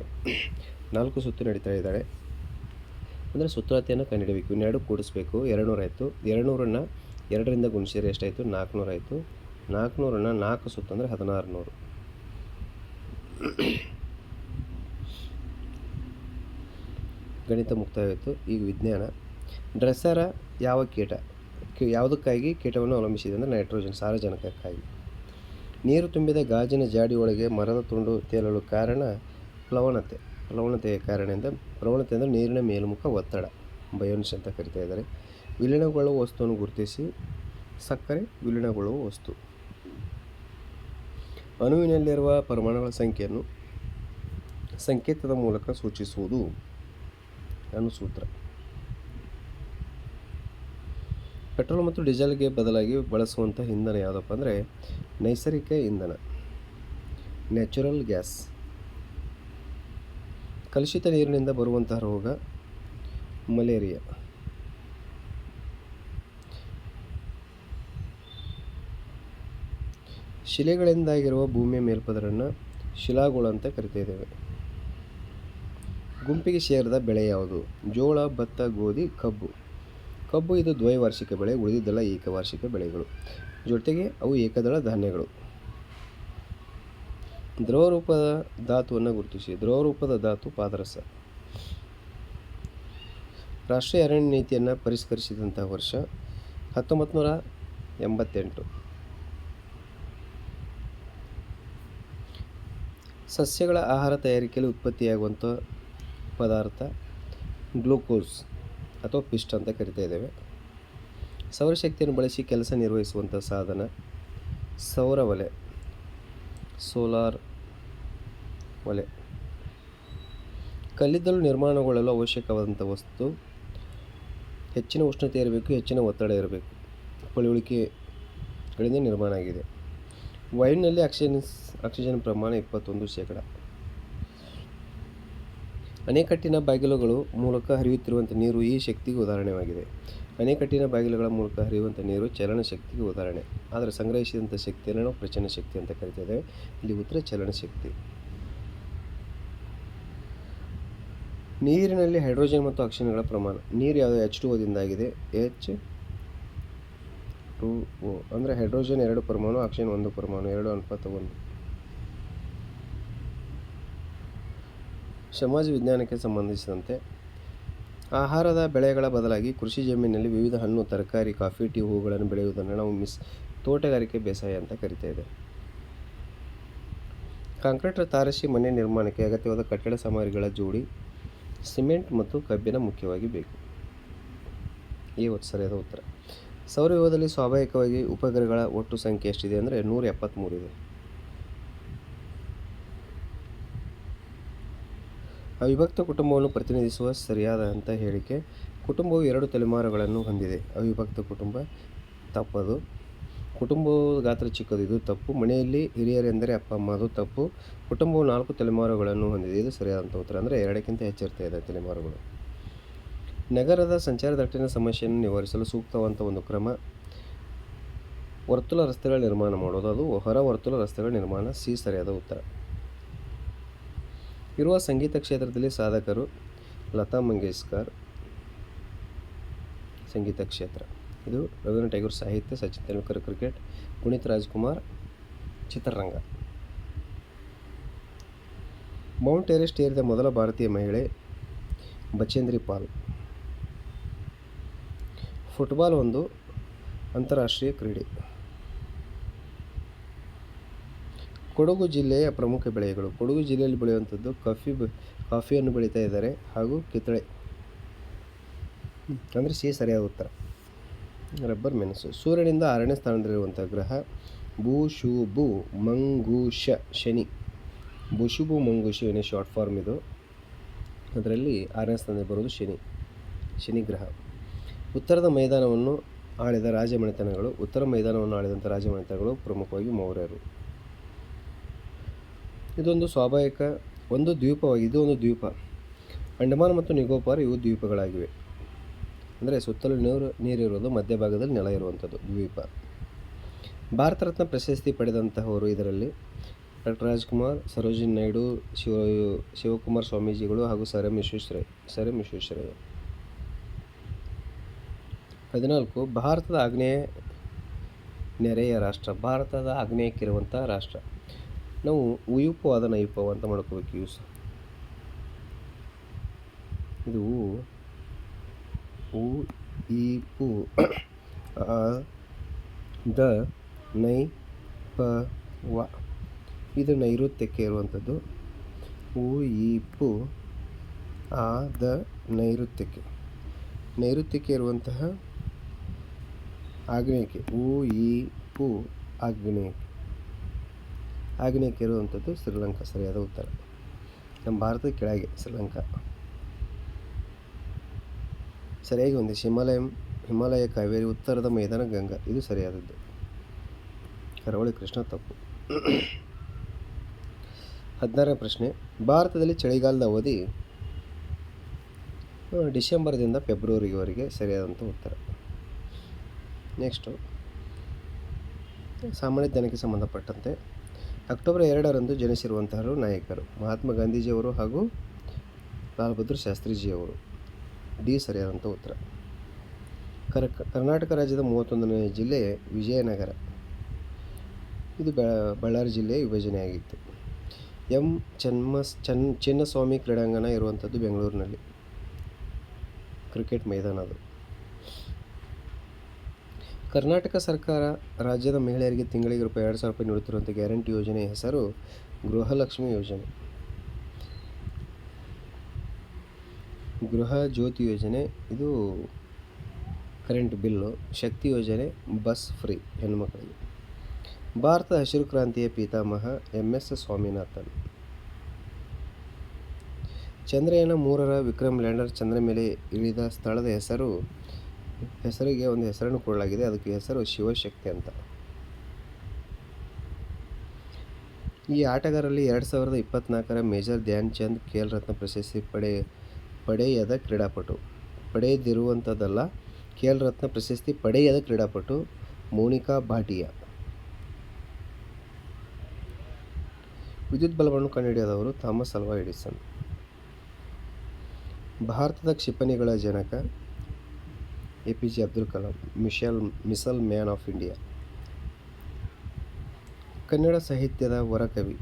ನಾಲ್ಕು ಸುತ್ತು ನಡೀತಾ ಇದ್ದಾಳೆ. ಅಂದರೆ ಸುತ್ತಳತೆಯನ್ನು ಕಂಡುಹಿಡಬೇಕು. ಇನ್ನೆರಡು ಕೂಡಿಸ್ಬೇಕು. ಎರಡು ನೂರು ಆಯಿತು. ಎರಡು ನೂರನ್ನು ಎರಡರಿಂದ ಗುಣಿಸಿದ್ರೆ ಎಷ್ಟಾಯಿತು? ನಾಲ್ಕುನೂರು ಆಯಿತು. ನಾಲ್ಕುನೂರನ್ನು ನಾಲ್ಕು ಸುತ್ತು ಅಂದರೆ ಹದಿನಾರು ನೂರು ಗಣಿತ ಮುಕ್ತಾಯವಾಯಿತು. ಈಗ ವಿಜ್ಞಾನ. ಡ್ರೆಸ್ಸರ ಯಾವ ಕೀಟ? ಯಾವುದಕ್ಕಾಗಿ ಕೀಟವನ್ನು ಅವಲಂಬಿಸಿದೆ ಅಂದರೆ ನೈಟ್ರೋಜನ್, ಸಾರಜನಕಕ್ಕಾಗಿ. ನೀರು ತುಂಬಿದ ಗಾಜಿನ ಜಾಡಿಯೊಳಗೆ ಮರದ ತುಂಡು ತೇಲಲು ಕಾರಣ ಪ್ಲವಣತೆ ಪ್ಲವಣತೆಯ ಕಾರಣದಿಂದ ಲವಣತೆ ಅಂದರೆ ನೀರಿನ ಮೇಲ್ಮುಖ ಒತ್ತಡ ಬಯೋನಿಸ್ ಅಂತ ಕರಿತಾ ಇದ್ದಾರೆ. ವಿಲೀನಗೊಳ್ಳುವ ವಸ್ತುವನ್ನು ಗುರುತಿಸಿ ಸಕ್ಕರೆ ವಿಲೀನಗೊಳ್ಳುವ ವಸ್ತು. ಅಣುವಿನಲ್ಲಿರುವ ಪರಮಾಣುಗಳ ಸಂಖ್ಯೆಯನ್ನು ಸಂಕೇತದ ಮೂಲಕ ಸೂಚಿಸುವುದು ಅಣುಸೂತ್ರ. ಪೆಟ್ರೋಲ್ ಮತ್ತು ಡೀಸೆಲ್ಗೆ ಬದಲಾಗಿ ಬಳಸುವಂಥ ಇಂಧನ ಯಾವುದಪ್ಪ ಅಂದರೆ ನೈಸರ್ಗಿಕ ಇಂಧನ, ನ್ಯಾಚುರಲ್ ಗ್ಯಾಸ್. ಕಲುಷಿತ ನೀರಿನಿಂದ ಬರುವಂತಹ ರೋಗ ಮಲೇರಿಯಾ. ಶಿಲೆಗಳಿಂದಾಗಿರುವ ಭೂಮಿಯ ಮೇಲ್ಪದರನ್ನು ಶಿಲಾಗೋಳ ಅಂತ ಕರಿತಿದ್ದೇವೆ ಗುಂಪಿಗೆ ಸೇರಿದ ಬೆಳೆ ಯಾವುದು? ಜೋಳ, ಭತ್ತ, ಗೋಧಿ, ಕಬ್ಬು. ಕಬ್ಬು ಇದು ದ್ವೈವಾರ್ಷಿಕ ಬೆಳೆ, ಉಳಿದಿದ್ದೆಲ್ಲ ಏಕವಾರ್ಷಿಕ ಬೆಳೆಗಳು. ಜೊತೆಗೆ ಅವು ಏಕದಳ ಧಾನ್ಯಗಳು. ದ್ರವ ರೂಪದ ಧಾತುವನ್ನು ಗುರುತಿಸಿ. ದ್ರವ ರೂಪದ ಧಾತು ಪಾದರಸ. ರಾಷ್ಟ್ರೀಯ ಅರಣ್ಯ ನೀತಿಯನ್ನು ಪರಿಷ್ಕರಿಸಿದಂಥ ವರ್ಷ ಹತ್ತೊಂಬತ್ತು ನೂರ ಎಂಬತ್ತೆಂಟು. ಸಸ್ಯಗಳ ಆಹಾರ ತಯಾರಿಕೆಯಲ್ಲಿ ಉತ್ಪತ್ತಿಯಾಗುವಂಥ ಪದಾರ್ಥ ಗ್ಲೂಕೋಸ್ ಅಥವಾ ಪಿಸ್ಟ್ ಅಂತ ಕರಿತಾ ಇದ್ದೇವೆ. ಸೌರಶಕ್ತಿಯನ್ನು ಬಳಸಿ ಕೆಲಸ ನಿರ್ವಹಿಸುವಂಥ ಸಾಧನ ಸೌರ ಒಲೆ ಸೋಲಾರ್ ಒಲೆ. ಕಲ್ಲಿದ್ದಲು ನಿರ್ಮಾಣಗೊಳ್ಳಲು ಅವಶ್ಯಕವಾದಂಥ ವಸ್ತು, ಹೆಚ್ಚಿನ ಉಷ್ಣತೆ ಇರಬೇಕು, ಹೆಚ್ಚಿನ ಒತ್ತಡ ಇರಬೇಕು. ಪಳುವಳಿಕೆಗಳಿಂದ ನಿರ್ಮಾಣ ಆಗಿದೆ. ವೈನ್ನಲ್ಲಿ ಆಕ್ಸಿಜನ್ ಆಕ್ಸಿಜನ್ ಪ್ರಮಾಣ ಇಪ್ಪತ್ತೊಂದು ಶೇಕಡ. ಅಣೆಕಟ್ಟಿನ ಬಾಗಿಲುಗಳು ಮೂಲಕ ಹರಿಯುತ್ತಿರುವಂಥ ನೀರು ಈ ಶಕ್ತಿಗೆ ಉದಾಹರಣೆಯಾಗಿದೆ. ಅಣೆಕಟ್ಟಿನ ಬಾಗಿಲುಗಳ ಮೂಲಕ ಹರಿಯುವಂಥ ನೀರು ಚಲನ ಶಕ್ತಿಗೆ ಉದಾಹರಣೆ. ಆದರೆ ಸಂಗ್ರಹಿಸಿದಂಥ ಶಕ್ತಿಯನ್ನು ನಾವು ಪ್ರಚನ ಶಕ್ತಿ ಅಂತ ಕರಿತೇವೆ ಇಲ್ಲಿ ಉತ್ತರ ಚಲನ ಶಕ್ತಿ. ನೀರಿನಲ್ಲಿ ಹೈಡ್ರೋಜನ್ ಮತ್ತು ಆಕ್ಸಿಜನ್ಗಳ ಪ್ರಮಾಣ. ನೀರು ಯಾವುದು ಎಚ್ ಟು ಓದಿಂದಾಗಿದೆ ಎಚ್ ಟು ಓ ಅಂದರೆ ಹೈಡ್ರೋಜನ್ ಎರಡು ಪರಮಾಣು, ಆಕ್ಸಿಜನ್ ಒಂದು ಪರಮಾಣು, ಎರಡು ಅನುಪಾತ ಒಂದು. ಸಮಾಜ ವಿಜ್ಞಾನಕ್ಕೆ ಸಂಬಂಧಿಸಿದಂತೆ ಆಹಾರದ ಬೆಳೆಗಳ ಬದಲಾಗಿ ಕೃಷಿ ಜಮೀನಿನಲ್ಲಿ ವಿವಿಧ ಹಣ್ಣು, ತರಕಾರಿ, ಕಾಫಿ, ಟೀ ಹೂಗಳನ್ನು ಬೆಳೆಯುವುದನ್ನು ನಾವು ಮಿಸ್ ತೋಟಗಾರಿಕೆ ಬೇಸಾಯ ಅಂತ ಕರಿತೇವೆ ಕಾಂಕ್ರೀಟ್ ತಾರಸಿ ಮನೆ ನಿರ್ಮಾಣಕ್ಕೆ ಅಗತ್ಯವಾದ ಕಟ್ಟಡ ಸಾಮಗ್ರಿಗಳ ಜೋಡಿ ಸಿಮೆಂಟ್ ಮತ್ತು ಕಬ್ಬಿನ ಮುಖ್ಯವಾಗಿ ಬೇಕು. ಈ ಸರಿಯಾದ ಉತ್ತರ. ಸೌರವ್ಯೂಹದಲ್ಲಿ ಸ್ವಾಭಾವಿಕವಾಗಿ ಉಪಗ್ರಹಗಳ ಒಟ್ಟು ಸಂಖ್ಯೆ ಎಷ್ಟಿದೆ ಅಂದರೆ ನೂರ ಎಪ್ಪತ್ತ್ಮೂರು ಇದೆ. ಅವಿಭಕ್ತ ಕುಟುಂಬವನ್ನು ಪ್ರತಿನಿಧಿಸುವ ಸರಿಯಾದ ಅಂತ ಹೇಳಿಕೆ. ಕುಟುಂಬವು ಎರಡು ತಲೆಮಾರುಗಳನ್ನು ಹೊಂದಿದೆ. ಅವಿಭಕ್ತ ಕುಟುಂಬ ತಪ್ಪದು. ಕುಟುಂಬವು ಗಾತ್ರ ಚಿಕ್ಕದು, ಇದು ತಪ್ಪು. ಮನೆಯಲ್ಲಿ ಹಿರಿಯರೆಂದರೆ ಅಪ್ಪ, ಅಮ್ಮ, ಅದು ತಪ್ಪು. ಕುಟುಂಬವು ನಾಲ್ಕು ತಲೆಮಾರುಗಳನ್ನು ಹೊಂದಿದೆ. ಇದು ಸರಿಯಾದಂಥ ಉತ್ತರ. ಅಂದರೆ ಎರಡಕ್ಕಿಂತ ಹೆಚ್ಚಿರ್ತಾ ಇದೆ ತಲೆಮಾರುಗಳು. ನಗರದ ಸಂಚಾರ ದಟ್ಟಣೆ ಸಮಸ್ಯೆಯನ್ನು ನಿವಾರಿಸಲು ಸೂಕ್ತವಂತ ಒಂದು ಕ್ರಮ, ವರ್ತುಲ ರಸ್ತೆಗಳ ನಿರ್ಮಾಣ ಮಾಡೋದು. ಅದು ಹೊರ ವರ್ತುಲ ರಸ್ತೆಗಳ ನಿರ್ಮಾಣ. ಸಿ, ಸರಿಯಾದ ಉತ್ತರ. ಇರುವ ಸಂಗೀತ ಕ್ಷೇತ್ರದಲ್ಲಿ ಸಾಧಕರು ಲತಾ ಮಂಗೇಶ್ಕರ್, ಸಂಗೀತ ಕ್ಷೇತ್ರ. ಇದು ರವೀಂದ್ರ ಟ್ಯಾಗೂರ್ ಸಾಹಿತ್ಯ, ಸಚಿನ್ ತೆಂಡೂಲ್ಕರ್ ಕ್ರಿಕೆಟ್, ಪುನೀತ್ ರಾಜ್ಕುಮಾರ್, ಚಿತ್ರರಂಗ. ಮೌಂಟ್ ಎವರೆಸ್ಟ್ ಏರಿದ ಮೊದಲ ಭಾರತೀಯ ಮಹಿಳೆ ಬಚೇಂದ್ರಿ ಪಾಲ್. ಫುಟ್ಬಾಲ್ ಒಂದು ಅಂತಾರಾಷ್ಟ್ರೀಯ ಕ್ರೀಡೆ. ಕೊಡಗು ಜಿಲ್ಲೆಯ ಪ್ರಮುಖ ಬೆಳೆಗಳು. ಕೊಡಗು ಜಿಲ್ಲೆಯಲ್ಲಿ ಬೆಳೆಯುವಂಥದ್ದು ಕಾಫಿ ಬ, ಕಾಫಿಯನ್ನು ಬೆಳೀತಾ ಇದ್ದಾರೆ ಹಾಗೂ ಕಿತ್ತಳೆ. ಅಂದರೆ ಸಿ ಸರಿಯಾದ ಉತ್ತರ. ರಬ್ಬರ್ ಮೆಣಸು. ಸೂರ್ಯನಿಂದ ಆರನೇ ಸ್ಥಾನದಲ್ಲಿರುವಂಥ ಗ್ರಹ ಭೂ, ಶು, ಭೂ, ಮಂಗೂಷ, ಶನಿ. ಭುಷುಭು ಮಂಗೂಷ ಶನಿ ಶಾರ್ಟ್ ಫಾರ್ಮ್ ಇದು. ಅದರಲ್ಲಿ ಆರನೇ ಸ್ಥಾನದಲ್ಲಿ ಬರೋದು ಶನಿ. ಶನಿ ಗ್ರಹ. ಉತ್ತರದ ಮೈದಾನವನ್ನು ಆಳಿದ ರಾಜಮನೆತನಗಳು, ಉತ್ತರ ಮೈದಾನವನ್ನು ಆಳಿದಂಥ ರಾಜಮನೆತನಗಳು ಪ್ರಮುಖವಾಗಿ ಮೌರ್ಯರು. ಇದೊಂದು ಸ್ವಾಭಾವಿಕ, ಒಂದು ದ್ವೀಪವಾಗಿದೆ, ಇದು ಒಂದು ದ್ವೀಪ. ಅಂಡಮಾನ್ ಮತ್ತು ನಿಕೋಬಾರ್ ಇವು ದ್ವೀಪಗಳಾಗಿವೆ. ಅಂದರೆ ಸುತ್ತಲೂ ನೀರು, ನೀರಿರುವುದು ಮಧ್ಯಭಾಗದಲ್ಲಿ ನೆಲ ಇರುವಂಥದ್ದು, ದ್ವೀಪ. ಭಾರತ ರತ್ನ ಪ್ರಶಸ್ತಿ ಪಡೆದಂತಹವರು ಇದರಲ್ಲಿ ಡಾಕ್ಟರ್ ರಾಜ್ಕುಮಾರ್, ಸರೋಜಿನಿ ನಾಯ್ಡು, ಶಿವ, ಶಿವಕುಮಾರ್ ಸ್ವಾಮೀಜಿಗಳು ಹಾಗೂ sir M Visvesvaraya sir Visvesvaraya ಹದಿನಾಲ್ಕು, ಭಾರತದ ಆಗ್ನೇಯ ನೆರೆಯ ರಾಷ್ಟ್ರ, ಭಾರತದ ಆಗ್ನೇಯಕ್ಕಿರುವಂಥ ರಾಷ್ಟ್ರ. ನಾವು ಉಯುಪವಾದ ನೈಪವ ಅಂತ ಮಾಡ್ಕೋಬೇಕು ಯೂಸ್ ಇದು ಉ ಈ ಪು ಆ ದ ನೈ ಪ ವ ಇದು ನೈಋತ್ಯಕ್ಕೆ ಇರುವಂಥದ್ದು ಉ ಈ ಆ ದ ನೈಋತ್ಯಕ್ಕೆ. ನೈಋತ್ಯಕ್ಕೆ ಇರುವಂತಹ ಆಗ್ನೇಯಕ್ಕೆ. ಉ ಈ ಪು ಆಗ್ನೇಯಕ್ಕೆ. ಆಗ್ನೇಯಕ್ಕೆ ಇರುವಂಥದ್ದು ಶ್ರೀಲಂಕಾ, ಸರಿಯಾದ ಉತ್ತರ. ನಮ್ಮ ಭಾರತದ ಕೆಳಗೆ ಶ್ರೀಲಂಕಾ. ಸರಿಯಾಗಿ ಒಂದು ಹಿಮಾಲಯ ಹಿಮಾಲಯ ಕಾವೇರಿ, ಉತ್ತರದ ಮೈದಾನ, ಗಂಗಾ, ಇದು ಸರಿಯಾದದ್ದು. ಕರಾವಳಿ ಕೃಷ್ಣ ತಪ್ಪು. ಹದಿನಾರನೇ ಪ್ರಶ್ನೆ, ಭಾರತದಲ್ಲಿ ಚಳಿಗಾಲದ ಅವಧಿ ಡಿಸೆಂಬರ್ದಿಂದ ಫೆಬ್ರವರಿವರೆಗೆ ಸರಿಯಾದಂಥ ಉತ್ತರ. ನೆಕ್ಸ್ಟು, ಸಾಮಾನ್ಯ ಜನಕ್ಕೆ ಸಂಬಂಧಪಟ್ಟಂತೆ ಅಕ್ಟೋಬರ್ ಎರಡರಂದು ಜನಿಸಿರುವಂತಹರು ನಾಯಕರು. ಮಹಾತ್ಮ ಗಾಂಧೀಜಿಯವರು ಹಾಗೂ ಲಾಲ್ ಬಹದ್ದೂರ್ ಶಾಸ್ತ್ರಿಜಿಯವರು. ಡಿ ಸರಿಯಾದಂಥ ಉತ್ತರ. ಕರ್ ಕರ್ನಾಟಕ ರಾಜ್ಯದ ಮೂವತ್ತೊಂದನೇ ಜಿಲ್ಲೆ ವಿಜಯನಗರ. ಇದು ಬಳ್ಳಾರಿ ಜಿಲ್ಲೆಯ ವಿಭಜನೆಯಾಗಿತ್ತು. ಎಂ ಚನ್ಮ ಚನ್, ಚಿನ್ನಸ್ವಾಮಿ ಕ್ರೀಡಾಂಗಣ ಇರುವಂಥದ್ದು ಬೆಂಗಳೂರಿನಲ್ಲಿ. ಕ್ರಿಕೆಟ್ ಮೈದಾನ ಅದು. ಕರ್ನಾಟಕ ಸರ್ಕಾರ ರಾಜ್ಯದ ಮಹಿಳೆಯರಿಗೆ ತಿಂಗಳಿಗೆ ರೂಪಾಯಿ ಎರಡು ಸಾವಿರ ರೂಪಾಯಿ ನೀಡುತ್ತಿರುವಂಥ ಗ್ಯಾರಂಟಿ ಯೋಜನೆಯ ಹೆಸರು ಗೃಹಲಕ್ಷ್ಮಿ ಯೋಜನೆ. ಗೃಹ ಜ್ಯೋತಿ ಯೋಜನೆ, ಇದು ಕರೆಂಟ್ ಬಿಲ್ಲು, ಶಕ್ತಿ ಯೋಜನೆ, ಬಸ್ ಫ್ರೀ ಹೆಣ್ಮಕ್ಳಿಗೆ. ಭಾರತ ಹಸಿರು ಕ್ರಾಂತಿಯ ಪಿತಾಮಹ ಎಂ ಎಸ್ ಸ್ವಾಮಿನಾಥನ್. ಚಂದ್ರಯಾನ ಮೂರರ ವಿಕ್ರಮ್ ಲ್ಯಾಂಡರ್ ಚಂದ್ರ ಮೇಲೆ ಇಳಿದ ಸ್ಥಳದ ಹೆಸರು ಹೆಸರಿಗೆ ಒಂದು ಹೆಸರನ್ನು ಕೊಡಲಾಗಿದೆ. ಅದಕ್ಕೆ ಹೆಸರು ಶಿವಶಕ್ತಿ ಅಂತ. ಈ ಆಟಗಾರರಲ್ಲಿ ಎರಡು ಸಾವಿರದ ಇಪ್ಪತ್ನಾಲ್ಕರ ಮೇಜರ್ ಧ್ಯಾನ್ ಚಂದ್ ಖೇಲ್ ರತ್ನ ಪ್ರಶಸ್ತಿ ಪಡೆ, ಪಡೆಯದ ಕ್ರೀಡಾಪಟು. ಪಡೆಯದಿರುವಂಥದ್ದಲ್ಲ ಖೇಲ್ ರತ್ನ ಪ್ರಶಸ್ತಿ ಪಡೆಯದ ಕ್ರೀಡಾಪಟು ಮೋನಿಕಾ ಭಾಟಿಯಾ. ವಿದ್ಯುತ್ ಬಲವನ್ನು ಕಂಡುಹಿಡಿಯದವರು ಥಾಮಸ್ ಅಲ್ವಾ ಎಡಿಸನ್. ಭಾರತದ ಕ್ಷಿಪಣಿಗಳ ಜನಕ A P J Abdul Kalam missile missile man of India Kannada ಸಾಹಿತ್ಯದ ವರಕವಿ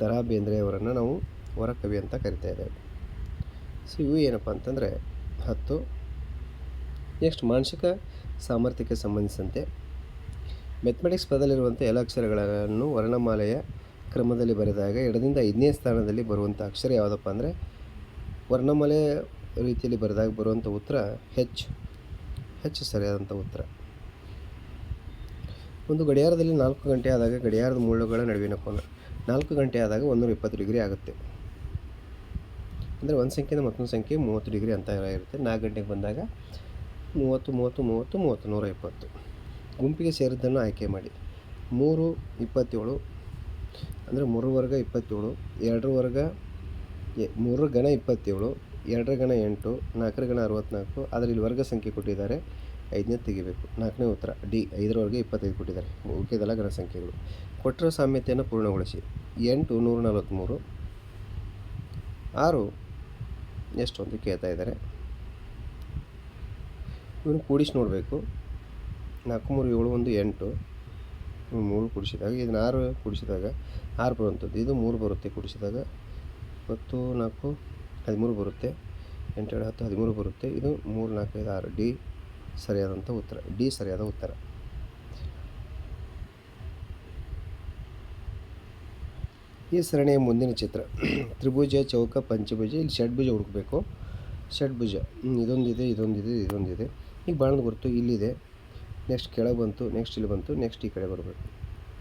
ದ ರಾ ಬೇಂದ್ರೆಯವರನ್ನು ನಾವು ವರಕವಿ ಅಂತ ಕರಿತಾ ಇದ್ದೇವೆ. ಸೊ ಇವು ಏನಪ್ಪ ಅಂತಂದರೆ, ಹತ್ತು, ನೆಕ್ಸ್ಟ್ ಮಾನಸಿಕ ಸಾಮರ್ಥ್ಯಕ್ಕೆ ಸಂಬಂಧಿಸಿದಂತೆ ಮೆಥಮೆಟಿಕ್ಸ್ ಪದದಲ್ಲಿರುವಂಥ ಎಲ್ಲ ಅಕ್ಷರಗಳನ್ನು ವರ್ಣಮಾಲೆಯ ಕ್ರಮದಲ್ಲಿ ಬರೆದಾಗ ಎಡದಿಂದ ಐದನೇ ಸ್ಥಾನದಲ್ಲಿ ಬರುವಂಥ ಅಕ್ಷರ ಯಾವುದಪ್ಪ ಅಂದರೆ, ವರ್ಣಮಾಲೆ ರೀತಿಯಲ್ಲಿ ಬರೆದಾಗ ಬರುವಂಥ ಉತ್ತರ ಹೆಚ್. ಹೆಚ್ಚು ಸರಿಯಾದಂಥ ಉತ್ತರ. ಒಂದು ಗಡಿಯಾರದಲ್ಲಿ ನಾಲ್ಕು ಗಂಟೆ ಆದಾಗ ಗಡಿಯಾರದ ಮುಳ್ಳುಗಳ ನಡುವಿನ ಕೋನ. ನಾಲ್ಕು ಗಂಟೆ ಆದಾಗ ಒಂದೂರ ಇಪ್ಪತ್ತು ಡಿಗ್ರಿ ಆಗುತ್ತೆ. ಅಂದರೆ ಒಂದು ಸಂಖ್ಯೆಯಿಂದ ಮತ್ತೊಂದು ಸಂಖ್ಯೆ ಮೂವತ್ತು ಡಿಗ್ರಿ ಅಂತ ಇರುತ್ತೆ. ನಾಲ್ಕು ಗಂಟೆಗೆ ಬಂದಾಗ ಮೂವತ್ತು ಮೂವತ್ತು ಮೂವತ್ತು ಮೂವತ್ತು ನೂರ ಇಪ್ಪತ್ತು ಗುಂಪಿಗೆ ಸೇರಿದ್ದನ್ನು ಆಯ್ಕೆ ಮಾಡಿ. ಮೂರು, ಇಪ್ಪತ್ತೇಳು, ಅಂದರೆ ಮೂರು ವರ್ಗ ಇಪ್ಪತ್ತೇಳು ಎರಡರ ವರ್ಗ ಮೂರರ ಘನ ಇಪ್ಪತ್ತೇಳು ಎರಡರ ಗಣ ಎಂಟು, ನಾಲ್ಕರ ಗಣ ಅರವತ್ತ್ನಾಲ್ಕು ಆದರೆ ಇಲ್ಲಿ ವರ್ಗ ಸಂಖ್ಯೆ ಕೊಟ್ಟಿದ್ದಾರೆ. ಐದನೇ ತೆಗಿಬೇಕು. ನಾಲ್ಕನೇ ಉತ್ತರ, ಡಿ ಐದರವರೆಗೆ ಇಪ್ಪತ್ತೈದು ಕೊಟ್ಟಿದ್ದಾರೆ. ಉಳಿಕೆದೆಲ್ಲ ಗಣ ಸಂಖ್ಯೆಗಳು. ಕೊಟ್ಟರ ಸಾಮ್ಯತೆಯನ್ನು ಪೂರ್ಣಗೊಳಿಸಿ. ಎಂಟು, ನೂರ ನಲವತ್ತ್ಮೂರು ಆರು ಎಷ್ಟು ಅಂತ ಕೇಳ್ತಾ ಇದ್ದಾರೆ. ಇವನು ಕೂಡಿಸಿ ನೋಡಬೇಕು. ನಾಲ್ಕು, ಮೂರು, ಏಳು, ಒಂದು, ಎಂಟು. ಮೂರು ಕೂಡಿಸಿದಾಗ, ಇದನ್ನು ಆರು ಕೂಡಿಸಿದಾಗ, ಆರು ಬರುವಂಥದ್ದು. ಇದು ಮೂರು ಬರುತ್ತೆ ಕೂಡಿಸಿದಾಗ. ಇಪ್ಪತ್ತು ನಾಲ್ಕು ಹದಿಮೂರು ಬರುತ್ತೆ. ಎಂಟು ಎರಡು ಹತ್ತು, ಹದಿಮೂರು ಬರುತ್ತೆ. ಇದು ಮೂರು, ನಾಲ್ಕು, ಐದು, ಆರು. ಡಿ ಸರಿಯಾದಂಥ ಉತ್ತರ. ಡಿ ಸರಿಯಾದ ಉತ್ತರ. ಈ ಸರಣಿಯ ಮುಂದಿನ ಚಿತ್ರ. ತ್ರಿಭುಜ, ಚೌಕ, ಪಂಚಭುಜ. ಇಲ್ಲಿ ಷಡ್ಭುಜ ಹುಡುಕಬೇಕು. ಷಡ್ಭುಜ ಇದೊಂದಿದೆ ಇದೊಂದಿದೆ ಇದೊಂದಿದೆ. ಈಗ ಬಾಣದ ಗುರುತು ಇಲ್ಲಿದೆ. ನೆಕ್ಸ್ಟ್ ಕೆಳಗೆ ಬಂತು, ನೆಕ್ಸ್ಟ್ ಇಲ್ಲಿ ಬಂತು, ನೆಕ್ಸ್ಟ್ ಈ ಕಡೆ ಬರಬೇಕು.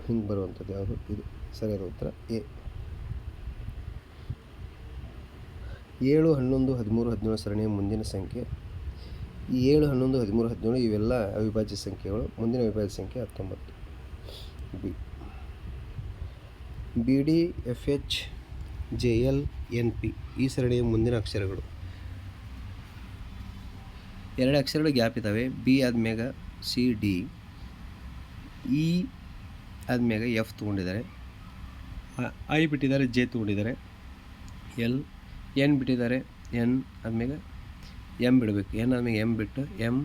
ಹಿಂಗೆ ಬರುವಂಥದ್ದು ಯಾವುದು? ಇದು ಸರಿಯಾದ ಉತ್ತರ. ಎ. ಏಳು, ಹನ್ನೊಂದು, ಹದಿಮೂರು, ಹದಿನೇಳು ಸರಣಿಯ ಮುಂದಿನ ಸಂಖ್ಯೆ. ಈ ಏಳು, ಹನ್ನೊಂದು, ಹದಿಮೂರು, ಹದಿನೇಳು ಇವೆಲ್ಲ ಅವಿಭಾಜ್ಯ ಸಂಖ್ಯೆಗಳು. ಮುಂದಿನ ಅವಿಭಾಜ್ಯ ಸಂಖ್ಯೆ ಹತ್ತೊಂಬತ್ತು. B. B, D, F, H, J, L, N, P ಈ ಸರಣಿಯ ಮುಂದಿನ ಅಕ್ಷರಗಳು. ಎರಡು ಅಕ್ಷರಗಳು ಗ್ಯಾಪ್ ಇದ್ದಾವೆ. ಬಿ ಆದ್ಮ್ಯಾಗ ಸಿ, ಡಿ. ಇ ಆದ್ಮ್ಯಾಗ ಎಫ್ ತೊಗೊಂಡಿದ್ದಾರೆ. ಐ ಬಿಟ್ಟಿದ್ದಾರೆ, ಜೆ ತೊಗೊಂಡಿದ್ದಾರೆ. ಎಲ್ ಎನ್ ಬಿಟ್ಟಿದ್ದಾರೆ, ಎನ್ ಆದಮೇಲೆ ಎಂ ಬಿಡಬೇಕು. ಎನ್ ಆದ್ಮೇಲೆ ಎಂ ಬಿಟ್ಟು M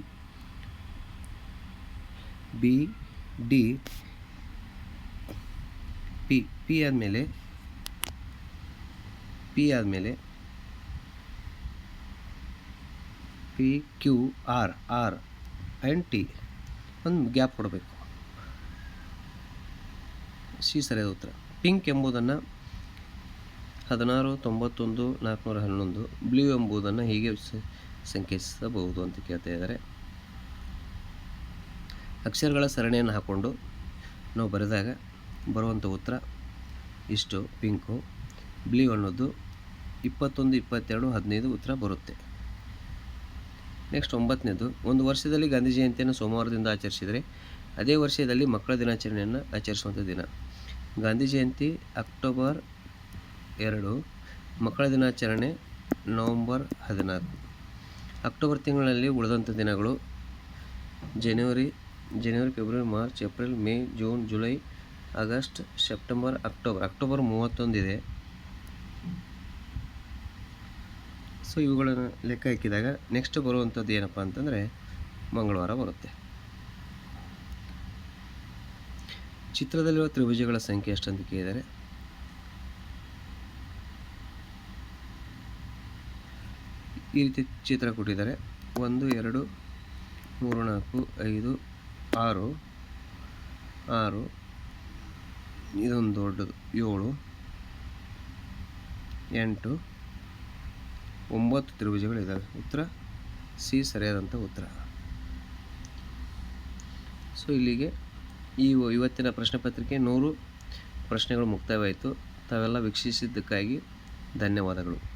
B, D, P P ಆದಮೇಲೆ ಪಿ ಆದಮೇಲೆ, P, Q, R R, and T ಒಂದು ಗ್ಯಾಪ್ ಕೊಡಬೇಕು. ಸಿ ಸರಿಯಾದ ಉತ್ತರ. ಪಿಂಕ್ ಎಂಬುದನ್ನು ಹದಿನಾರು, ತೊಂಬತ್ತೊಂದು, ನಾಲ್ಕುನೂರ ಹನ್ನೊಂದು ಬ್ಲೂ ಎಂಬುದನ್ನು ಹೀಗೆ ಸಂಕೇತಿಸಬಹುದು ಅಂತ ಕೇಳ್ತಾ ಇದ್ದಾರೆ. ಅಕ್ಷರಗಳ ಸರಣಿಯನ್ನು ಹಾಕ್ಕೊಂಡು ನಾವು ಬರೆದಾಗ ಬರುವಂಥ ಉತ್ತರ ಇಷ್ಟು, ಪಿಂಕು, ಬ್ಲೂ ಅನ್ನೋದು ಇಪ್ಪತ್ತೊಂದು, ಇಪ್ಪತ್ತೆರಡು, ಹದಿನೈದು ಉತ್ತರ ಬರುತ್ತೆ. ನೆಕ್ಸ್ಟ್ ಒಂಬತ್ತನೇದು, ಒಂದು ವರ್ಷದಲ್ಲಿ ಗಾಂಧಿ ಜಯಂತಿಯನ್ನು ಸೋಮವಾರದಿಂದ ಆಚರಿಸಿದರೆ ಅದೇ ವರ್ಷದಲ್ಲಿ ಮಕ್ಕಳ ದಿನಾಚರಣೆಯನ್ನು ಆಚರಿಸುವಂಥ ದಿನ. ಗಾಂಧಿ ಜಯಂತಿ ಅಕ್ಟೋಬರ್ ಎರಡು, ಮಕ್ಕಳ ದಿನಾಚರಣೆ, ನವಂಬರ್ ಹದಿನಾಲ್ಕು ಅಕ್ಟೋಬರ್ ತಿಂಗಳಲ್ಲಿ ಉಳಿದಂಥ ದಿನಗಳು January January, February, March, April, May, June, July, August, September, October. October ಮೂವತ್ತೊಂದಿದೆ. So, ಇವುಗಳನ್ನು ಲೆಕ್ಕ ಹಾಕಿದಾಗ ನೆಕ್ಸ್ಟ್ ಬರುವಂಥದ್ದು ಏನಪ್ಪ ಅಂತಂದರೆ ಮಂಗಳವಾರ ಬರುತ್ತೆ. ಚಿತ್ರದಲ್ಲಿರುವ ತ್ರಿಭುಜಗಳ ಸಂಖ್ಯೆ ಎಷ್ಟಂತ ಕೇಳಿದರೆ ಈ ರೀತಿ ಚಿತ್ರ ಕೊಟ್ಟಿದ್ದಾರೆ. ಒಂದು, ಎರಡು, ಮೂರು, ನಾಲ್ಕು, ಐದು, ಆರು ಆರು, ಇದೊಂದು ದೊಡ್ಡದು, ಏಳು, ಎಂಟು, ಒಂಬತ್ತು ತ್ರಿಭುಜಗಳಿದ್ದಾವೆ. ಉತ್ತರ, ಸಿ ಸರಿಯಾದಂಥ ಉತ್ತರ. ಸೊ, ಇಲ್ಲಿಗೆ ಈ ಇವತ್ತಿನ ಪ್ರಶ್ನೆ ಪತ್ರಿಕೆ ನೂರು ಪ್ರಶ್ನೆಗಳು ಮುಕ್ತಾಯವಾಯಿತು. ತಾವೆಲ್ಲ ವೀಕ್ಷಿಸಿದ್ದಕ್ಕಾಗಿ ಧನ್ಯವಾದಗಳು.